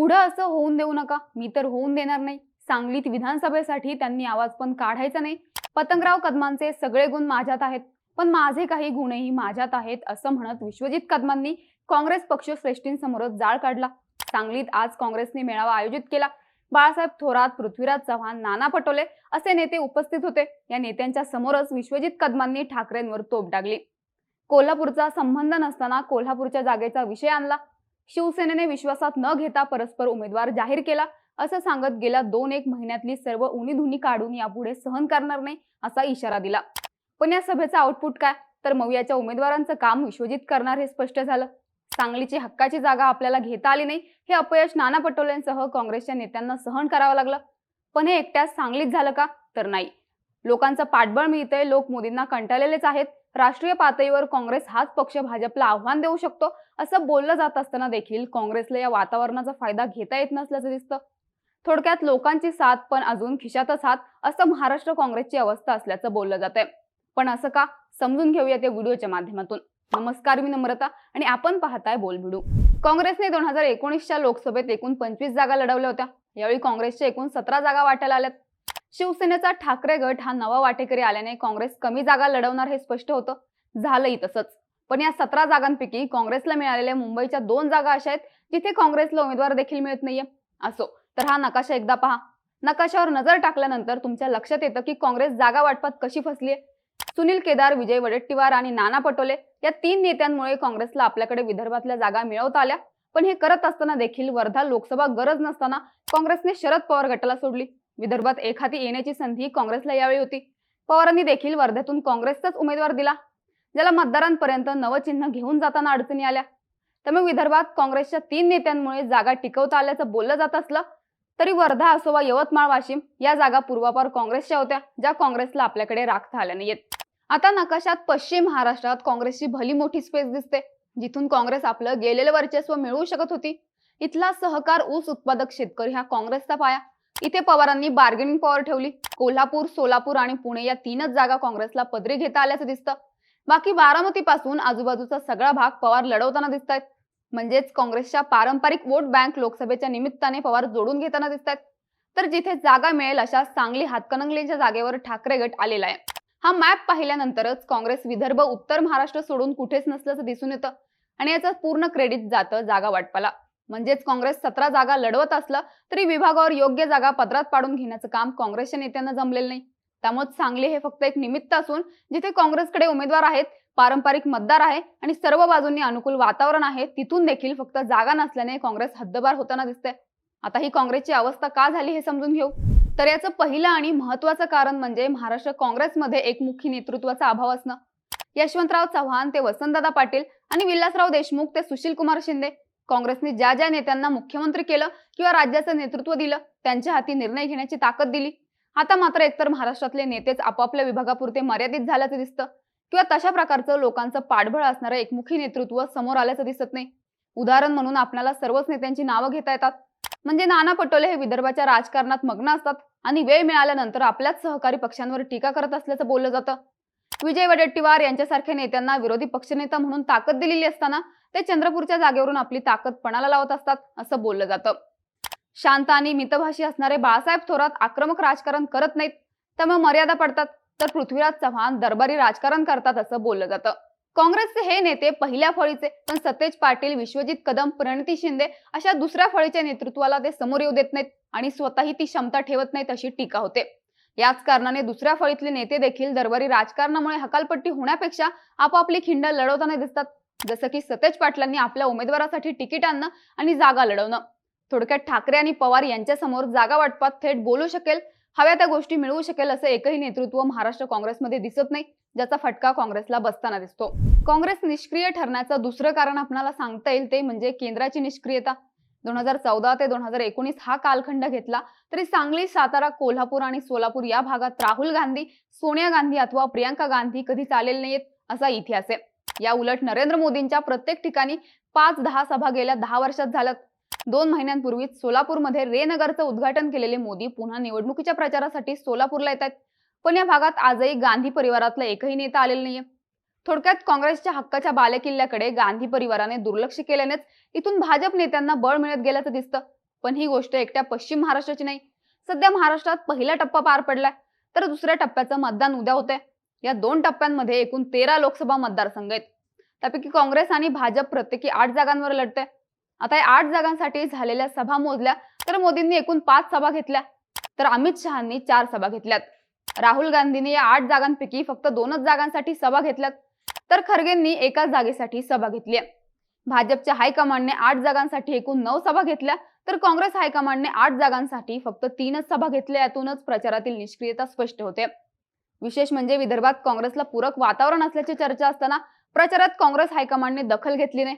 पुढं असं होऊन देऊ नका. मी तर होऊन देणार नाही. सांगलीत विधानसभेसाठी त्यांनी आवाज पण काढायचा नाही. पतंगराव कदमांचे सगळे गुण माझ्यात आहेत. पण माझे काही गुणही माझ्यात आहेत असं म्हणत विश्वजित कदमांनी काँग्रेस पक्ष श्रेष्ठींसमोरच जाळ काढला. सांगलीत आज काँग्रेसने मेळावा आयोजित केला. बाळासाहेब थोरात पृथ्वीराज चव्हाण नाना पटोले असे नेते उपस्थित होते. या नेत्यांच्या समोरच विश्वजित कदमांनी ठाकरेंवर तोप डागली. कोल्हापूरचा संबंध नसताना कोल्हापूरच्या जागेचा विषय आणला. शिवसेनेने विश्वासात न घेता परस्पर उमेदवार जाहीर केला. असं सांगत गेल्या दोन एक महिन्यातली सर्व उणीधुनी काढून यापुढे सहन करणार नाही असा इशारा दिला. पण या सभेचा आउटपुट काय? तर मवियाच्या उमेदवारांचं काम विश्वजित करणार हे स्पष्ट झालं. सांगलीची हक्काची जागा आपल्याला घेता आली नाही हे अपयश नाना पटोलेंसह काँग्रेसच्या नेत्यांना सहन करावं लागलं. पण हे एकट्याच सांगलीत झालं का? तर नाही. लोकांचं पाठबळ मिळतंय लोक मोदींना कंटाळलेलेच आहेत. राष्ट्रीय पातळीवर काँग्रेस हाच पक्ष भाजपला आव्हान देऊ शकतो? असं बोललं जात असताना देखील काँग्रेसला या वातावरणाचा फायदा घेता येत नसल्याचं दिसतं. थोडक्यात लोकांची साथ पण अजून खिशातच हात असं महाराष्ट्र काँग्रेसची अवस्था असल्याचं बोललं जात आहे पण असं का? समजून घेऊयात या व्हिडिओच्या माध्यमातून. नमस्कार मी नम्रता आणि आपण पाहताय बोलभिडू काँग्रेसने दोन हजार एकोणीसच्या लोकसभेत एकूण पंचवीस जागा लढवल्या होत्या. यावेळी काँग्रेसच्या एकूण सतरा जागा वाटायला आल्यात शिवसेनेचा ठाकरे गट हा नवा वाटेकरी आल्याने काँग्रेस कमी जागा लढवणार हे स्पष्ट होतं. झालंही तसंच. पण या सतरा जागांपैकी काँग्रेसला मिळालेल्या मुंबईच्या दोन जागा अशा आहेत जिथे काँग्रेसला उमेदवार देखील मिळत नाहीये. असो तर हा नकाशा एकदा पहा. नकाशावर नजर टाकल्यानंतर तुमच्या लक्षात येतं की काँग्रेस जागा वाटपात कशी फसलीय? सुनील केदार विजय वडेट्टीवार आणि नाना पटोले या तीन नेत्यांमुळे काँग्रेसला आपल्याकडे विदर्भातल्या जागा मिळवता आल्या. पण हे करत असताना देखील वर्धा लोकसभा गरज नसताना काँग्रेसने शरद पवार गटाला सोडली. विदर्भात एक हाती येण्याची संधी काँग्रेसला यावेळी होती. पवारांनी देखील वर्ध्यातून काँग्रेसचाच उमेदवार दिला. ज्याला मतदारांपर्यंत नवचिन्ह घेऊन जाताना अडचणी आल्या. त्यामुळे विदर्भात काँग्रेसच्या तीन नेत्यांमुळे जागा टिकवता आल्याचं बोललं जात असलं तरी वर्धा असो वा यवतमाळ वाशिम या जागा पूर्वापार काँग्रेसच्या होत्या ज्या काँग्रेसला आपल्याकडे राखता आल्या नाहीयेत. आता नकाशात पश्चिम महाराष्ट्रात काँग्रेसची भली मोठी स्पेस दिसते. जिथून काँग्रेस आपलं गेलेलं वर्चस्व मिळवू शकत होती. इथला सहकार ऊस उत्पादक शेतकरी हा काँग्रेसचा पाया. इथे पवारांनी बार्गेनिंग पॉवर ठेवली. कोल्हापूर सोलापूर आणि पुणे या तीनच जागा काँग्रेसला पदरी घेता आल्याचं दिसतं. बाकी बारामती पासून आजूबाजूचा सगळा भाग पवार लढवताना दिसत आहेत म्हणजेच काँग्रेसच्या पारंपरिक वोट बँक लोकसभेच्या निमित्ताने पवार जोडून घेताना दिसत आहेत तर जिथे जागा मिळेल अशा सांगली हातकणंगलेच्या जागेवर ठाकरे गट आलेला आहे. हा मॅप पाहिल्यानंतरच काँग्रेस विदर्भ उत्तर महाराष्ट्र सोडून कुठेच नसल्याचं दिसून येतं. आणि याचं पूर्ण क्रेडिट जातं जागा वाटपाला. म्हणजेच काँग्रेस सतरा जागा लढवत असलं तरी विभागावर योग्य जागा पदरात पाडून घेण्याचं काम काँग्रेसच्या नेत्यांना जमलेलं नाही. त्यामुळे सांगली हे फक्त एक निमित्त असून जिथे काँग्रेसकडे उमेदवार आहेत पारंपरिक मतदार आहे आणि सर्व बाजूंनी अनुकूल वातावरण आहे तिथून देखील फक्त जागा नसल्याने काँग्रेस हद्दबार होताना दिसते आता ही काँग्रेसची अवस्था का झाली हे समजून घेऊ. तर याचं पहिलं आणि महत्वाचं कारण म्हणजे महाराष्ट्र काँग्रेसमध्ये एक मुख्य नेतृत्वाचा अभाव असणं. यशवंतराव चव्हाण ते वसंतदादा पाटील आणि विलासराव देशमुख ते सुशील कुमार शिंदे. काँग्रेसने ज्या ज्या नेत्यांना मुख्यमंत्री केलं किंवा राज्याचं नेतृत्व दिलं त्यांच्या हाती निर्णय घेण्याची ताकद दिली. आता मात्र एकतर महाराष्ट्रातले नेतेच आपापल्या विभागापुरते मर्यादित झाल्याचं दिसतं किंवा तशा प्रकारचं लोकांचं पाठबळ असणारं एकमुखी नेतृत्व समोर आल्याचं दिसत नाही. उदाहरण म्हणून आपल्याला सर्वच नेत्यांची नावं घेता येतात. म्हणजे नाना पटोले हे विदर्भाच्या राजकारणात मग्न असतात आणि वेळ मिळाल्यानंतर आपल्याच सहकारी पक्षांवर टीका करत असल्याचं बोललं जातं. विजय वडेट्टीवार यांच्यासारख्या नेत्यांना विरोधी पक्षनेता म्हणून ताकद दिलेली असताना ते चंद्रपूरच्या जागेवरून आपली ताकद पणाला लावत असतात असं बोललं जातं. शांत आणि मितभाषी असणारे बाळासाहेब थोरात आक्रमक राजकारण करत नाहीत त्यामुळे मर्यादा पडतात तर पृथ्वीराज चव्हाण दरबारी राजकारण करतात असं बोललं जातं. काँग्रेसचे हे नेते पहिल्या फळीचे पण सतेज पाटील विश्वजित कदम प्रणिती शिंदे अशा दुसऱ्या फळीच्या नेतृत्वाला ते समोर येऊ देत नाहीत आणि स्वतःही ती क्षमता ठेवत नाहीत अशी टीका होते. याच कारणाने दुसऱ्या फळीतले नेते देखील दरबारी राजकारणामुळे हकालपट्टी होण्यापेक्षा आपापली खिंड लढवताना दिसतात. जसं की सतेज पाटलांनी आपल्या उमेदवारासाठी तिकीट आणणं आणि जागा लढवणं. थोडक्यात ठाकरे आणि पवार यांच्यासमोर जागा वाटपात थेट बोलू शकेल हव्या त्या गोष्टी मिळवू शकेल असं एकही नेतृत्व महाराष्ट्र काँग्रेसमध्ये दिसत नाही ज्याचा फटका काँग्रेसला बसताना दिसतो. काँग्रेस निष्क्रिय ठरण्याचं दुसरं कारण आपल्याला सांगता येईल ते म्हणजे केंद्राची निष्क्रियता. दोन हजार चौदा ते दोन हजार एकोणीस हा कालखंड घेतला तरी सांगली सातारा कोल्हापूर आणि सोलापूर या भागात राहुल गांधी सोनिया गांधी अथवा प्रियांका गांधी कधी चालेल नाहीत असा इतिहास आहे. या उलट नरेंद्र मोदींच्या प्रत्येक ठिकाणी पाच दहा सभा गेल्या दहा वर्षात झाल्यात. दोन महिन्यांपूर्वीच सोलापूरमध्ये रेनगरचं उद्घाटन केलेले मोदी पुन्हा निवडणुकीच्या प्रचारासाठी सोलापूरला येत आहेत पण या भागात आजही गांधी परिवारातला एकही नेता आलेला नाहीये. थोडक्यात काँग्रेसच्या हक्काच्या बालेकिल्ल्याकडे गांधी परिवाराने दुर्लक्ष केल्यानेच इथून भाजप नेत्यांना बळ मिळत गेल्याचं दिसतं. पण ही गोष्ट एकट्या पश्चिम महाराष्ट्राची नाही. सध्या महाराष्ट्रात पहिला टप्पा पार पडलाय. तर दुसऱ्या टप्प्याचं मतदान उद्या होतंय. या दोन टप्प्यांमध्ये एकूण तेरा लोकसभा मतदारसंघ आहेत. त्यापैकी काँग्रेस आणि भाजप प्रत्येकी आठ जागांवर लढते आता या आठ जागांसाठी झालेल्या सभा मोजल्या तर मोदींनी एकूण पाच सभा घेतल्या. तर अमित शहानी चार सभा घेतल्यात. राहुल गांधींनी या आठ जागांपैकी फक्त दोनच जागांसाठी सभा घेतल्यात. तर खरगेंनी एकाच जागेसाठी सभा घेतली आहे. भाजपच्या हायकमांडने आठ जागांसाठी एकूण नऊ सभा घेतल्या. तर काँग्रेस हायकमांडने आठ जागांसाठी फक्त तीनच सभा घेतल्या. यातूनच प्रचारातील निष्क्रियता स्पष्ट होते. विशेष म्हणजे विदर्भात काँग्रेसला पूरक वातावरण असल्याची चर्चा असताना प्रचारात काँग्रेस हायकमांडने दखल घेतली नाही.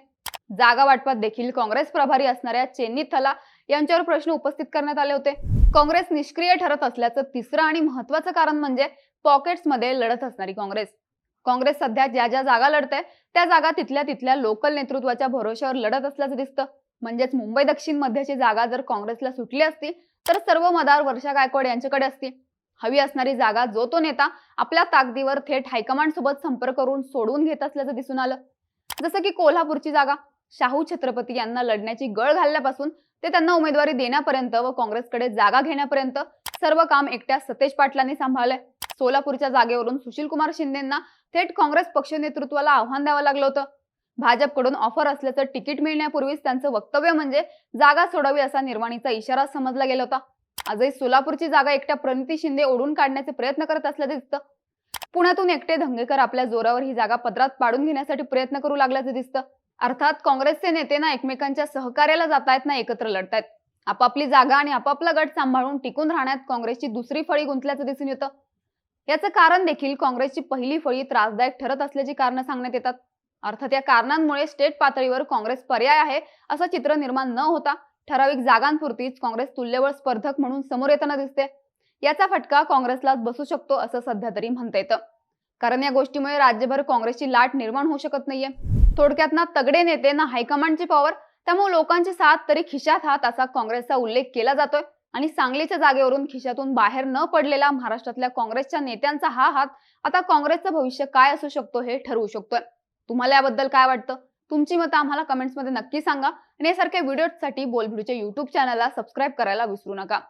जागा वाटपात देखील काँग्रेस प्रभारी असणाऱ्या चेन्नी थला यांच्यावर प्रश्न उपस्थित करण्यात आले होते. काँग्रेस निष्क्रिय ठरत असल्याचं तिसरं आणि महत्वाचं कारण म्हणजे पॉकेट्समध्ये लढत असणारी काँग्रेस. काँग्रेस सध्या ज्या ज्या जागा लढते त्या जागा तिथल्या तिथल्या लोकल नेतृत्वाच्या भरोश्यावर लढत असल्याचं दिसतं. म्हणजेच मुंबई दक्षिण मध्यची जागा जर काँग्रेसला सुटली असती तर सर्व मदार वर्षा गायकवाड यांच्याकडे असती. हवी असणारी जागा जो तो नेता आपल्या ताकदीवर थेट हायकमांड सोबत संपर्क करून सोडवून घेत असल्याचं दिसून आलं. जसं की कोल्हापूरची जागा शाहू छत्रपती यांना लढण्याची गळ घालण्यापासून ते त्यांना उमेदवारी देण्यापर्यंत व काँग्रेसकडे जागा घेण्यापर्यंत सर्व काम एकट्या सतेज पाटलांनी सांभाळलंय. सोलापूरच्या जागेवरून सुशील कुमार शिंदेना थेट काँग्रेस पक्ष नेतृत्वाला आव्हान द्यावं लागलं होतं. भाजपकडून ऑफर असल्याचं तिकीट मिळण्यापूर्वीच त्यांचं वक्तव्य म्हणजे जागा सोडावी असा निर्वाणीचा इशारा समजला गेला होता. आजही सोलापूरची जागा एकट्या प्रणिती शिंदे ओढून काढण्याचे प्रयत्न करत असल्याचे दिसतं. पुण्यातून एकटे धंगेकर आपल्या जोरावर ही जागा पदरात पाडून घेण्यासाठी प्रयत्न करू लागल्याचं दिसतं. अर्थात काँग्रेसचे नेते ना एकमेकांच्या सहकार्याला जातायत ना एकत्र लढतायत. आपापली जागा आणि आपापला गट सांभाळून टिकून राहण्यात काँग्रेसची दुसरी फळी गुंतल्याचं दिसून येतं. याचं कारण देखील काँग्रेसची पहिली फळी त्रासदायक ठरत असल्याची कारणं सांगण्यात येतात. अर्थात या कारणांमुळे स्टेट पातळीवर काँग्रेस पर्याय आहे असं चित्र निर्माण न होता ठराविक जागांपुरतीच काँग्रेस तुल्यबळ स्पर्धक म्हणून समोर येताना दिसते. याचा फटका काँग्रेसलाच बसू शकतो असं सध्या तरी म्हणता येतं. कारण या गोष्टीमुळे राज्यभर काँग्रेसची लाट निर्माण होऊ शकत नाहीये. थोडक्यात ना तगडे नेते ना हायकमांडची पॉवर त्यामुळे लोकांची साथ तरी खिशात हात असा काँग्रेसचा उल्लेख केला जातोय. आणि सांगलीच्या जागेवरून खिशातून बाहेर न पडलेला महाराष्ट्रातल्या काँग्रेसच्या नेत्यांचा हा हात आता काँग्रेसचं भविष्य काय असू शकतो हे ठरवू शकतोय. तुम्हाला याबद्दल काय वाटतं? तुमची मतं आम्हाला कमेंट्समध्ये नक्की सांगा. आणि यासारख्या व्हिडिओसाठी बोलभिडूच्या युट्यूब चॅनलला सबस्क्राईब करायला विसरू नका.